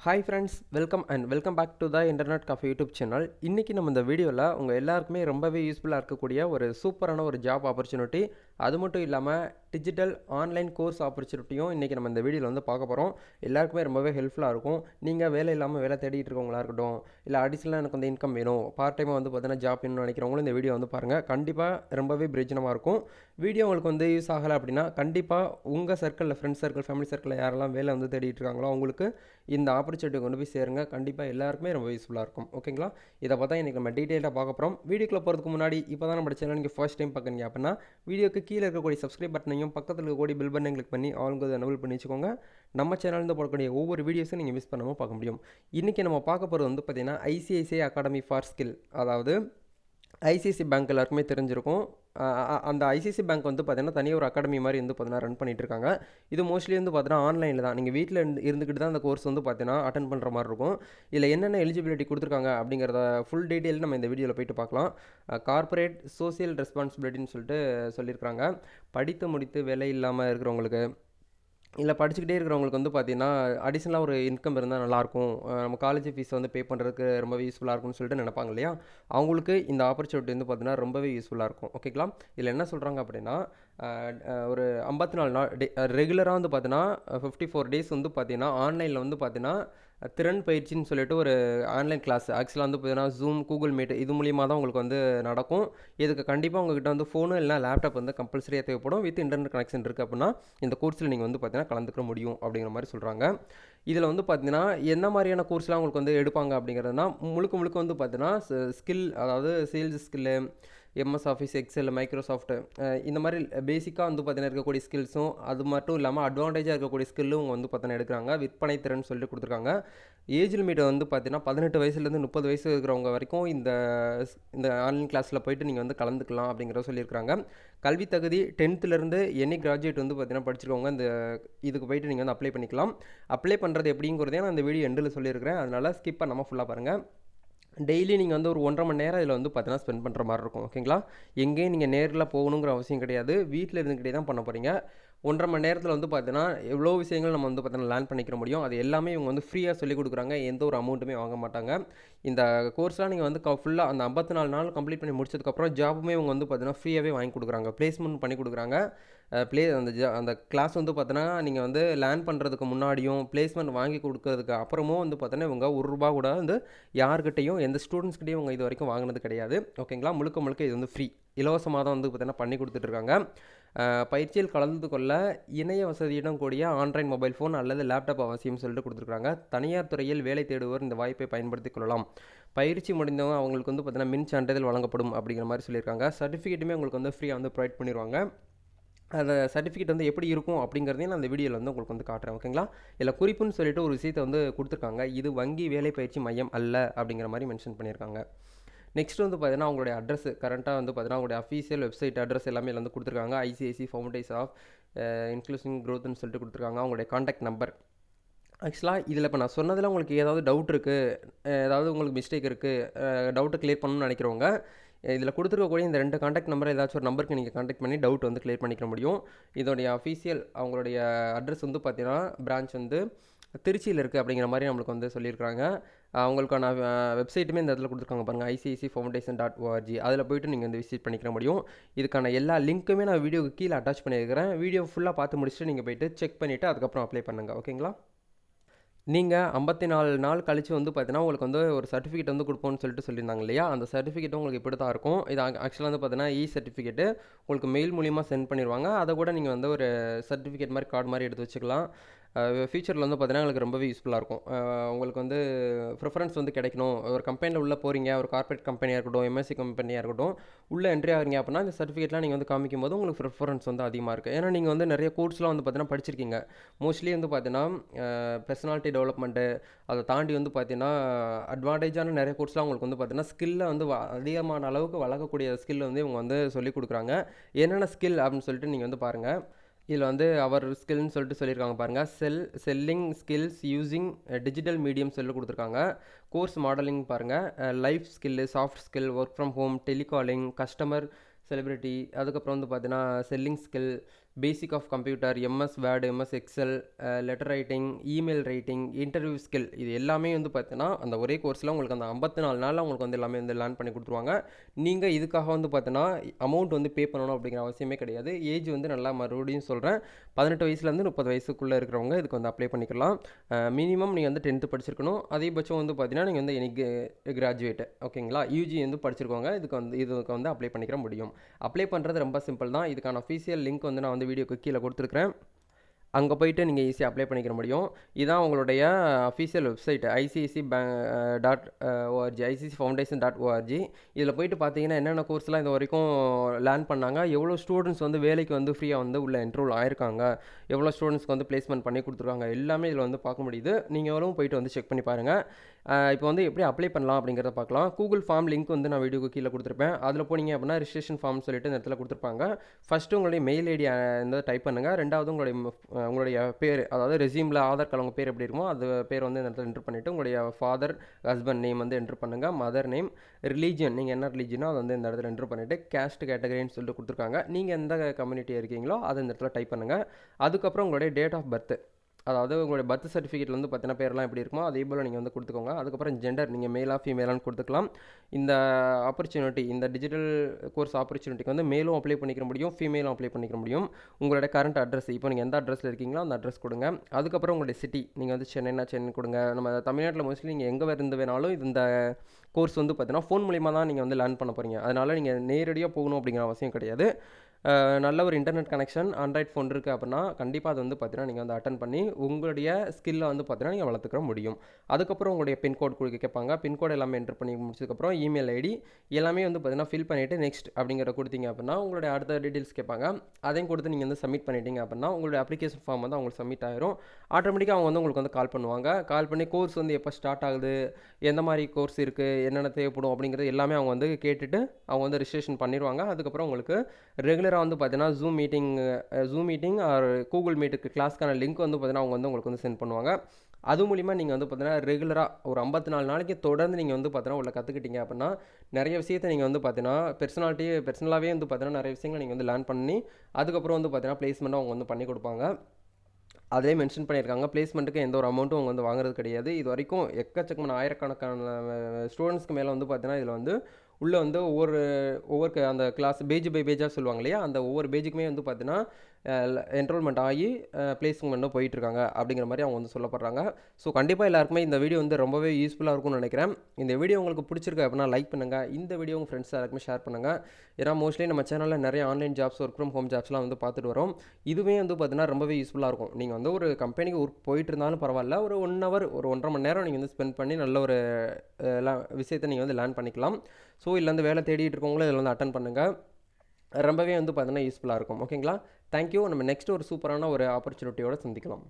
Hi friends welcome and welcome back to the internet coffee YouTube channel இன்றைக்கி நம்ம இந்த வீடியோவில் உங்கள் எல்லாருக்குமே ரொம்பவே யூஸ்ஃபுல்லாக இருக்கக்கூடிய ஒரு சூப்பரான ஒரு ஜாப் ஆப்பர்ச்சுனிட்டி அது மட்டும் இல்லாமல் டிஜிட்டல் ஆன்லைன் கோர்ஸ் ஆப்பர்ச்சுனிட்டியும் இன்றைக்கி நம்ம இந்த வீடியோவில் வந்து பார்க்க போகிறோம் எல்லாருக்குமே ரொம்பவே ஹெல்ப்ஃபுல்லாக இருக்கும். நீங்கள் வேலை இல்லாமல் வேலை தேடிட்டு இருக்கவங்களா இருக்கட்டும் இல்லை அடிஷனலாக எனக்கு வந்து இன்கம் வேணும் பார்ட் டைமாக வந்து பார்த்தீங்கன்னா ஜாப் வேணும்னு நினைக்கிறவங்களும் இந்த வீடியோ வந்து பாருங்கள் கண்டிப்பாக ரொம்பவே பிரயோஜனமாக இருக்கும். வீடியோ உங்களுக்கு வந்து யூஸ் ஆகலை அப்படின்னா கண்டிப்பாக உங்கள் சர்க்கிளில் ஃப்ரெண்ட்ஸ் சர்க்கிள் ஃபேமிலி சர்க்கிளில் யாரெல்லாம் வேலை வந்து தேடிட்டு இருக்காங்களோ அவங்களுக்கு இந்த ஆப்பர்ச்சுனிட்டி கொண்டு போய் சேருங்க. கண்டிப்பாக எல்லாருக்குமே ரொம்ப யூஸ்ஃபுல்லாக இருக்கும். ஓகேங்களா இதை பார்த்தா இன்றைக்கி நம்ம டீட்டெயிலாக பார்க்க போகிறோம் வீடியோக்குள்ள போகிறதுக்கு முன்னாடி இப்போ தான் நம்ம சேனல் நீங்கள் ஃபர்ஸ்ட் டைம் பார்க்குறீங்க அப்படின்னா வீடியோக்கு கீழே இருக்கக்கூடிய சப்ஸ்கிரைப் பட்டனையும் பக்கத்தில் இருக்கக்கூடிய பில் பட்டனை கிளிக் பண்ணி ஆளுங்க எனபிள் பண்ணி வச்சுக்கோங்க. நம்ம சேனல்லேருந்து போடக்கூடிய ஒவ்வொரு வீடியோஸும் நீங்கள் மிஸ் பண்ணாமல் பார்க்க முடியும். இன்றைக்கி நம்ம பார்க்க போகிறது வந்து பார்த்திங்கன்னா ஐசிஐசிஐ அகாடமி ஃபார் ஸ்கில் அதாவது ஐசிசி பேங்க் எல்லாருக்குமே தெரிஞ்சிருக்கும். அந்த ஐசிசி பேங்க் வந்து பார்த்தீங்கன்னா தனியாக ஒரு அகாடமி மாதிரி வந்து பார்த்தீங்கன்னா ரன் பண்ணிட்டு இருக்காங்க இது மோஸ்ட்லி வந்து பார்த்தீங்கன்னா ஆன்லைனில் தான். நீங்கள் வீட்டில் இருந்து இருந்துக்கிட்டு தான் அந்த கோர்ஸ் வந்து பார்த்தீங்கன்னா அட்டன் பண்ணுற மாதிரி இருக்கும். இதில் என்னென்ன எலிஜிபிலிட்டி கொடுத்துருக்காங்க அப்படிங்கிறத ஃபுல் டீட்டெயில் நம்ம இந்த வீடியோவில் போயிட்டு பார்க்கலாம் கார்ப்பரேட் சோசியல் ரெஸ்பான்சிபிலிட்டின்னு சொல்லிட்டு சொல்லியிருக்கிறாங்க. படித்து முடித்து வேலை இல்லாமல் இருக்கிறவங்களுக்கு இல்லை படிச்சுக்கிட்டே இருக்கிறவங்களுக்கு வந்து பார்த்தீங்கன்னா அடிஷ்னலாக ஒரு இன்கம் இருந்தால் நல்லாயிருக்கும் நம்ம காலேஜ் ஃபீஸ் வந்து பே பண்ணுறதுக்கு ரொம்பவே யூஸ்ஃபுல்லாக இருக்கும்னு சொல்லிட்டு நினைப்பாங்க இல்லையா? அவங்களுக்கு இந்த ஆப்பர்ச்சுனிட்டி வந்து பார்த்தீங்கன்னா ரொம்பவே யூஸ்ஃபுல்லாக இருக்கும். ஓகேங்களா இதில் என்ன சொல்கிறாங்க அப்படின்னா ஒரு ஐம்பத்தி நாலு நாள் டே ரெகுலராக வந்து பார்த்தீங்கன்னா ஃபிஃப்டி ஃபோர் டேஸ் வந்து பார்த்தீங்கன்னா ஆன்லைனில் வந்து பார்த்தீங்கன்னா திறன் பயிற்சின்னு சொல்லிட்டு ஒரு ஆன்லைன் கிளாஸ் ஆக்சுவலாக வந்து பார்த்தீங்கன்னா ஜூம் கூகுள் மீட் இது மூலியமாக தான் உங்களுக்கு வந்து நடக்கும். இதுக்கு கண்டிப்பாக உங்ககிட்ட வந்து ஃபோனு இல்லைனா லேப்டாப் வந்து கம்பல்சரியாக தேவைப்படும். வித் இன்டர்நெட் கனெக்ஷன் இருக்குது அப்படின்னா இந்த கோர்ஸில் நீங்கள் வந்து பார்த்தீங்கன்னா கலந்துக்க முடியும் அப்படிங்கிற மாதிரி சொல்கிறாங்க இதில் வந்து பார்த்தீங்கன்னா என்ன மாதிரியான கோர்ஸ்லாம் உங்களுக்கு வந்து எடுப்பாங்க அப்படிங்கிறதுனா முழுக்க முழுக்க வந்து பார்த்தீங்கன்னா ஸ்கில் அதாவது sales skill MS Office Excel Microsoft இந்த மாதிரி பேசிக்காக வந்து பார்த்தீங்கன்னா இருக்கக்கூடிய ஸ்கில்ஸும் அது மட்டும் இல்லாமல் அட்வான்டேஜாக இருக்கக்கூடிய ஸ்கில்லும் அவங்க வந்து பார்த்தீங்கன்னா எடுக்கிறாங்க. விற்பனை திறன் சொல்லிட்டு கொடுத்துருக்காங்க. ஏஜ் லிமிட் வந்து பார்த்தீங்கன்னா பதினெட்டு வயசுலேருந்து முப்பது வயசு இருக்கிறவங்க வரைக்கும் இந்த ஸ்- இந்த ஆன்லைன் கிளாஸில் போயிட்டு நீங்கள் வந்து கலந்துக்கலாம் அப்படிங்கிறத சொல்லியிருக்காங்க கல்வி தகுதி டென்த்துலேருந்து எனி கிராஜுவேட் வந்து பார்த்தீங்கன்னா படிச்சிருக்கவங்க இந்த இதுக்கு போயிட்டு நீங்கள் வந்து அப்ளை பண்ணிக்கலாம். அப்ளை பண்ணுறது எப்படிங்கிறதே நான் அந்த வீடியோ எண்டில் சொல்லியிருக்கிறேன். அதனால் ஸ்கிப் பண்ணாமல் ஃபுல்லாக பாருங்கள் டெய்லி நீங்கள் வந்து ஒரு ஒன்றரை மணி நேரம் இதில் வந்து பார்த்தீங்கன்னா ஸ்பெண்ட் பண்ணுற மாதிரி இருக்கும். ஓகேங்களா எங்கேயும் நீங்கள் நேரில் போகணுங்கிற அவசியம் கிடையாது. வீட்டில் இருந்துக்கிட்டே தான் பண்ண போகிறீங்க ஒன்றரை மணி நேரத்தில் வந்து பார்த்தீங்கன்னா எவ்வளோ விஷயங்கள் நம்ம வந்து பார்த்தீங்கன்னா லேர்ன் பண்ணிக்கிற முடியும். அது எல்லாமே இவங்க வந்து ஃப்ரீயாக சொல்லிக் கொடுக்குறாங்க. எந்த ஒரு அமௌண்ட்டுமே வாங்க மாட்டாங்க. இந்த கோர்ஸ்லாம் நீங்கள் வந்து ஃபுல்லாக அந்த ஐம்பத்தி நாலு நாள் கம்ப்ளீட் பண்ணி முடிச்சதுக்கப்புறம் ஜாபுமே இவங்க வந்து பார்த்தீங்கன்னா ஃப்ரீயாகவே வாங்கி கொடுக்குறாங்க. ப்ளேஸ்மெண்ட் பண்ணி கொடுக்குறாங்க. ப்ளே அந்த ஜா அந்த கிளாஸ் வந்து பார்த்தீங்கன்னா நீங்கள் வந்து லேர்ன் பண்ணுறதுக்கு முன்னாடியும் ப்ளேஸ்மெண்ட் வாங்கி கொடுக்கறதுக்கு அப்புறமும் வந்து பார்த்தீங்கன்னா இவங்க ஒரு ரூபா கூட வந்து யார்கிட்டையும் எந்த ஸ்டூடெண்ட்ஸ்கிட்டையும் இவங்க இது வரைக்கும் வாங்கினது கிடையாது. ஓகேங்களா முழுக்க முழுக்க இது வந்து ஃப்ரீ இலவசமாக தான் வந்து பார்த்தீங்கன்னா பண்ணி கொடுத்துட்ருக்காங்க. பயிற்சியில் கலந்து கொள்ள இணைய வசதியுடன் கூடிய ஆண்ட்ராய்ட் மொபைல் ஃபோன் அல்லது லேப்டாப் அவசியம் சொல்லிட்டு கொடுத்துருக்காங்க. தனியார் துறையில் வேலை தேடுவோர் இந்த வாய்ப்பை பயன்படுத்திக் கொள்ளலாம். பயிற்சி முடிந்தவங்க அவங்களுக்கு வந்து பார்த்தீங்கன்னா மின் சான்றிதழ் வழங்கப்படும் அப்படிங்கிற மாதிரி சொல்லியிருக்காங்க. சர்டிஃபிகேட்டுமே உங்களுக்கு வந்து ஃப்ரீயாக வந்து ப்ரொவைட் பண்ணிடுவாங்க அந்த சர்டிஃபிகேட் வந்து எப்படி இருக்கும் அப்படிங்கிறதையும் நான் அந்த வீடியோவில் வந்து உங்களுக்கு வந்து காட்டுறேன் ஓகேங்களா இல்லை குறிப்புன்னு சொல்லிட்டு ஒரு விஷயத்தை வந்து கொடுத்துருக்காங்க. இது வங்கி வேலை பயிற்சி மையம் அல்ல அப்படிங்கிற மாதிரி மென்ஷன் பண்ணியிருக்காங்க. நெக்ஸ்ட் வந்து பார்த்தீங்கன்னா அவங்களுடைய அட்ரஸ் கரண்ட்டாக வந்து பார்த்தீங்கன்னா உங்களுடைய அஃபீஷியல் வெப்சைட் அட்ரஸ் எல்லாமே வந்து கொடுத்துருக்காங்க. ஐசிஐசி ஃபவுண்டேஸ் ஆஃப் இன்க்ளூசிங் க்ரோத்னு சொல்லிட்டு கொடுத்துருக்காங்க. அவங்களுடைய காண்டாக்ட் நம்பர் ஆக்சுவலாக இதில் இப்போ நான் சொன்னதில் உங்களுக்கு ஏதாவது டவுட் இருக்குது ஏதாவது உங்களுக்கு மிஸ்டேக் இருக்குது டவுட்டை கிளியர் பண்ணணும்னு நினைக்கிறவங்க இதில் கொடுத்துருக்கக்கூடிய இந்த ரெண்டு காண்டாக்ட் நம்பர் ஏதாச்சும் ஒரு நம்பருக்கு நீங்கள் காண்டாக்ட் பண்ணி டவுட் வந்து க்ளியர் பண்ணிக்க முடியும். இதோடைய அஃபீஷியல் அவங்களுடைய அட்ரஸ் வந்து பார்த்தீங்கன்னா பிரான்ச் வந்து திருச்சியில் இருக்குது அப்படிங்கிற மாதிரி நம்மளுக்கு வந்து சொல்லியிருக்காங்க அவங்களுக்கான வெப்சைட்டுமே இந்த இடத்துல கொடுத்துருக்காங்க பாருங்கள் ஐசிஐசி ஃபவுண்டேஷன் டாட் ஓஆர்ஜி அதில் போயிட்டு நீங்கள் வந்து விசிட் பண்ணிக்கிற முடியும். இதுக்கான எல்லா லிங்க்குமே நான் வீடியோக்கு கீழே அட்டாச் பண்ணியிருக்கிறேன். வீடியோ ஃபுல்லாக பார்த்து முடிச்சுட்டு நீங்கள் போயிட்டு செக் பண்ணிவிட்டு அதுக்கப்புறம் அப்ளை பண்ணுங்கள் ஓகேங்களா நீங்கள் ஐம்பத்தி நாலு நாள் கழித்து வந்து பார்த்தீங்கன்னா உங்களுக்கு வந்து ஒரு சர்டிஃபிகேட் வந்து கொடுப்போம்னு சொல்லிட்டு சொல்லியிருந்தாங்க இல்லையா? அந்த சர்டிஃபிகேட் உங்களுக்கு இப்படி தான் இருக்கும். இது ஆக்சுவலாக வந்து பார்த்தீங்கன்னா இ சர்டிஃபிகேட்டு உங்களுக்கு மெயில் மூலிமா சென்ட் பண்ணிடுவாங்க அதை கூட நீங்கள் வந்து ஒரு சர்டிஃபிகேட் மாதிரி கார்டு மாதிரி எடுத்து வச்சுக்கலாம். ஃபியூச்சரில் வந்து பார்த்தீங்கன்னா உங்களுக்கு ரொம்பவே யூஸ்ஃபுல்லாக இருக்கும். உங்களுக்கு வந்து ப்ரிஃபரன்ஸ் வந்து கிடைக்கணும். ஒரு கம்பெனியில் உள்ளே போகிறீங்க ஒரு கார்ப்பரேட் கம்பெனியாக இருக்கட்டும் எம்எஸ்சி கம்பெனியாக இருக்கட்டும் உள்ளே என்ட்ரி ஆகிறீங்க அப்படின்னா இந்த சர்டிஃபிகேட்லாம் நீங்கள் வந்து காமிக்கும் போது உங்களுக்கு ப்ரிஃபரன்ஸ் வந்து அதிகமாக இருக்குது ஏன்னா நீங்கள் வந்து நிறைய கோர்ஸ்லாம் வந்து பார்த்தீங்கன்னா படிச்சிருக்கீங்க. மோஸ்ட்லி வந்து பார்த்தீங்கன்னா பர்சனாலிட்டி டெவலப்மெண்ட்டு அதை தாண்டி வந்து பார்த்தீங்கன்னா அட்வான்டேஜான நிறைய கோர்ஸ்லாம் உங்களுக்கு வந்து பார்த்தீங்கன்னா ஸ்கில்லை வந்து அதிகமான அளவுக்கு வளர்க்கக்கூடிய ஸ்கில் வந்து இவங்க வந்து சொல்லிக் கொடுக்குறாங்க. என்னென்ன ஸ்கில் அப்படின்னு சொல்லிட்டு நீங்கள் வந்து பாருங்கள் இதில் வந்து அவர் ஸ்கில்னு சொல்லிட்டு சொல்லியிருக்காங்க பாருங்கள் sell selling skills using digital medium சொல்லி கொடுத்துருக்காங்க. கோர்ஸ் மாடலிங் பாருங்கள் life skill soft skill work from home telecalling customer celebrity அதுக்கப்புறம் வந்து பார்த்தீங்கன்னா selling skill basic of computer MS Word MS Excel letter writing email writing interview skill இது எல்லாமே வந்து பார்த்தீங்கன்னா அந்த ஒரே கோர்ஸில் உங்களுக்கு அந்த ஐம்பத்தி நாலு நாளில் உங்களுக்கு வந்து எல்லாமே வந்து லேர்ன் பண்ணி கொடுத்துருவாங்க. நீங்கள் இதுக்காக வந்து பார்த்தீங்கன்னா அமௌண்ட் வந்து பே பண்ணணும் அப்படிங்கிற அவசியமே கிடையாது. ஏஜ் வந்து நல்லா மறுபடியும் சொல்கிறேன் பதினெட்டு வயசுலேருந்து முப்பது வயசுக்குள்ளே இருக்கிறவங்க இதுக்கு வந்து அப்ளை பண்ணிக்கலாம். Uh, மினிமம் நீங்கள் வந்து டென்த்து படிச்சிருக்கணும். அதிகபட்சம் வந்து பார்த்தீங்கன்னா நீங்கள் வந்து எனக்கு கிராஜுவேட் ஓகேங்களா யூஜி வந்து படிச்சிருக்கோங்க இதுக்கு வந்து இதுக்கு வந்து அப்ளை பண்ணிக்கிற முடியும். அப்ளை பண்ணுறது ரொம்ப சிம்பிள் தான். இதுக்கான அஃபீஷியல் லிங்க் வந்து நான் வந்து வீடியோக்கு கீழே கொடுத்துருக்குறேன். அங்கே போயிட்டு நீங்கள் ஈஸியாக அப்ளை பண்ணிக்கிற முடியும். இதான் உங்களுடைய official website ICICI bank dot ORG ICC foundation dot ORG இதில் போயிட்டு பார்த்தீங்கன்னா என்னென்ன கோர்ஸ்லாம் இது வரைக்கும் லேர்ன் பண்ணாங்க எவ்வளோ ஸ்டூடெண்ட்ஸ் வந்து வேலைக்கு வந்து ஃப்ரீயாக வந்து உள்ள இன்ட்ரோல் ஆயிருக்காங்க எவ்வளோ ஸ்டூடெண்ட்ஸ்க்கு வந்து பிளேஸ்மெண்ட் பண்ணி கொடுத்துருக்காங்க எல்லாமே இதில் வந்து பார்க்க முடியுது. நீங்களும் போயிட்டு வந்து செக் பண்ணி பாருங்கள் இப்போ வந்து எப்படி அப்ளை பண்ணலாம் அப்படிங்கிறத பார்க்கலாம் கூகுள் ஃபார்ம் லிங்க் வந்து நான் வீடியோக்கு கீழே கொடுத்துருப்பேன். அதில் போனீங்க அப்படின்னா ரிஜிஸ்ட்ரேஷன் ஃபார்ம் சொல்லிட்டு இந்த இடத்துல கொடுத்துருப்பாங்க. ஃபஸ்ட்டு உங்களுடைய மெயில் ஐடி வந்து டைப் பண்ணுங்கள் ரெண்டாவது உங்களுடைய உங்களுடைய பேர் அதாவது ரெசியூமில் ஆதார் கார்டு உங்கள் பேர் எப்படி இருக்குமோ அது பேர் வந்து இந்த இடத்துல என்ட்ரு பண்ணிவிட்டு உங்களுடைய ஃபாதர் ஹஸ்பண்ட் நேம் வந்து என்ட்ரு பண்ணுங்கள் மதர் நேம் ரிலீஜியன் நீங்கள் என்ன ரிலீஜனோ அதை வந்து இந்த இடத்துல என்ட்ரு பண்ணிவிட்டு கேஸ்ட் கேட்டகரின்னு சொல்லிட்டு கொடுத்துருக்காங்க. நீங்கள் எந்த கம்யூனிட்டி இருக்கீங்களோ அதை இந்த இடத்துல டைப் பண்ணுங்கள் அதுக்கப்புறம் உங்களுடைய டேட் ஆஃப் பர்த் அதாவது உங்களுடைய பர்த் சர்டிஃபிகேட்டில் வந்து பார்த்தீங்கன்னா பேர்லாம் எப்படி இருக்குமோ அதே போல் நீங்கள் வந்து கொடுத்துக்கோங்க. அதுக்கப்புறம் ஜெண்டர் நீங்கள் மேலாக ஃபீமேலான்னு கொடுத்துக்கலாம். இந்த ஆப்பர்ச்சுனிட்டி இந்த டிஜிட்டல் கோர்ஸ் ஆப்பர்ச்சுனிட்டிக்கு வந்து மேலும் அப்ளை பண்ணிக்க முடியும் ஃபீமேலும் அப்ளை பண்ணிக்க முடியும். உங்களோட கரண்ட் அட்ரஸ் இப்போ நீங்கள் எந்த அட்ரஸில் இருக்கீங்களோ அந்த அட்ரஸ் கொடுங்க. அதுக்கப்புறம் உங்களுடைய சிட்டி நீங்கள் வந்து சென்னைனா சென்னை கொடுங்க. நம்ம தமிழ்நாட்டில் மோஸ்ட்லி நீங்கள் எங்கே இருந்து வேணாலும் இந்த கோர்ஸ் வந்து பார்த்தீங்கன்னா ஃபோன் மூலிமா தான் நீங்கள் வந்து லேர்ன் பண்ண போகிறீங்க அதனால் நீங்கள் நேரடியாக போகணும் அப்படிங்கிற அவசியம் கிடையாது. நல்ல ஒரு இன்டர்நெட் கனெக்ஷன் ஆண்ட்ராய்ட் ஃபோன் இருக்குது அப்படின்னா கண்டிப்பாக அது வந்து பார்த்தீங்கன்னா நீங்கள் வந்து அட்டன் பண்ணி உங்களுடைய ஸ்கில்லை வந்து பார்த்தீங்கன்னா நீங்கள் வளர்த்துக்க முடியும். அதுக்கப்புறம் உங்களுடைய பின்கோட் கொடுக்க கேட்பாங்க. பின்கோட் எல்லாமே என்ட்ரு பண்ணி முடிச்சதுக்கப்புறம் இமெயில் ஐடி எல்லாமே வந்து பார்த்தீங்கன்னா ஃபில் பண்ணிவிட்டு நெக்ஸ்ட் அப்படிங்கிற கொடுத்தீங்க அப்படின்னா உங்களுடைய அடுத்த டீட்டெயில்ஸ் கேட்பாங்க. அதையும் கொடுத்து நீங்கள் வந்து சப்மிட் பண்ணிட்டீங்க அப்படின்னா உங்களுடைய அப்ளிகேஷன் ஃபார்ம் வந்து அவங்களுக்கு சப்மிட் ஆயிரும். ஆட்டோமேட்டிக்காக அவங்க வந்து உங்களுக்கு வந்து கால் பண்ணுவாங்க. கால் பண்ணி கோர்ஸ் வந்து எப்போ ஸ்டார்ட் ஆகுது? எந்த மாதிரி கோர்ஸ் இருக்குது என்னென்ன தேவைப்படும்? அப்படிங்கிறது எல்லாமே அவங்க வந்து கேட்டுட்டு அவங்க வந்து ரிஜிஸ்ட்ரேஷன் பண்ணிடுவாங்க. அதுக்கப்புறம் உங்களுக்கு ரெகுலர் ரெகுலராக வந்து பார்த்தீங்கன்னா zoom meeting zoom meeting or Google மீட்டுக்கு கிளாஸ்க்கான லிங்க் வந்து பார்த்தீங்கன்னா அவங்க வந்து உங்களுக்கு வந்து சென்ட் பண்ணுவாங்க. அது மூலிமா நீங்கள் வந்து பார்த்தீங்கன்னா ரெகுலராக ஒரு ஐம்பத்தி நாலு நாளைக்கு தொடர்ந்து நீங்கள் வந்து பார்த்தீங்கன்னா உள்ள கற்றுக்கிட்டீங்க அப்படின்னா நிறைய விஷயத்தை நீங்கள் வந்து பார்த்தீங்கன்னா பெர்சனாலிட்டி பெர்சனலாகவே வந்து பார்த்தீங்கன்னா நிறைய விஷயங்களை நீங்கள் வந்து லேர்ன் பண்ணி அதுக்கப்புறம் வந்து பார்த்தீங்கன்னா பிளேஸ்மெண்ட்டும் அவங்க வந்து பண்ணி கொடுப்பாங்க. அதிலே மென்ஷன் பண்ணியிருக்காங்க. பிளேஸ்மெண்ட்டுக்கு எந்த ஒரு அமௌண்ட்டும் அவங்க வந்து வாங்குறது கிடையாது. இது வரைக்கும் எக்கச்சக்கமான ஆயிரக்கணக்கான ஸ்டூடெண்ட்ஸ்க்கு மேலே வந்து பார்த்தீங்கன்னா இதில் வந்து உள்ளே வந்து ஒவ்வொரு ஒவ்வொரு அந்த கிளாஸ் பேஜ் பை பேஜாக சொல்லுவாங்க இல்லையா? அந்த ஒவ்வொரு பேஜுக்குமே வந்து பார்த்தீங்கன்னா என்ரோல்மெண்ட் ஆகி பிளேஸ்மெண்ட்டும் போயிட்டுருக்காங்க அப்படிங்கிற மாதிரி அவங்க வந்து சொல்லப்படுறாங்க. ஸோ கண்டிப்பாக எல்லாருக்குமே இந்த வீடியோ வந்து ரொம்பவே யூஸ்ஃபுல்லாக இருக்கும்னு நினைக்கிறேன். இந்த வீடியோ உங்களுக்கு பிடிச்சிருக்கு அப்படின்னா லைக் பண்ணுங்கள் இந்த வீடியோ உங்கள் ஃப்ரெண்ட்ஸ் எல்லாருக்குமே ஷேர் பண்ணுங்கள் ஏன்னா மோஸ்ட்லி நம்ம சேனலில் நிறைய online jobs work from home ஜாப்ஸ்லாம் வந்து பார்த்துட்டு வரோம். இதுவே வந்து பார்த்தீங்கன்னா ரொம்பவே யூஸ்ஃபுல்லாக இருக்கும். நீங்கள் வந்து ஒரு கம்பெனிக்கு ஒர்க் போயிட்டு இருந்தாலும் பரவாயில்ல. ஒரு ஒன் ஹவர் ஒரு ஒன்றரை மணி நேரம் நீங்கள் வந்து ஸ்பெண்ட் பண்ணி நல்ல ஒரு விஷயத்தை நீங்கள் வந்து லேர்ன் பண்ணிக்கலாம். ஸோ இல்லை வந்து வேலை தேடிட்டு இருக்கவங்களும் இதில் வந்து அட்டன் பண்ணுங்கள் ரொம்பவே வந்து பார்த்தீங்கன்னா யூஸ்ஃபுல்லாக இருக்கும். ஓகேங்களா தேங்க்யூ நம்ம நெக்ஸ்ட் ஒரு சூப்பரான ஒரு ஆப்பர்ச்சுனிட்டியோடு சந்திக்கலாம்.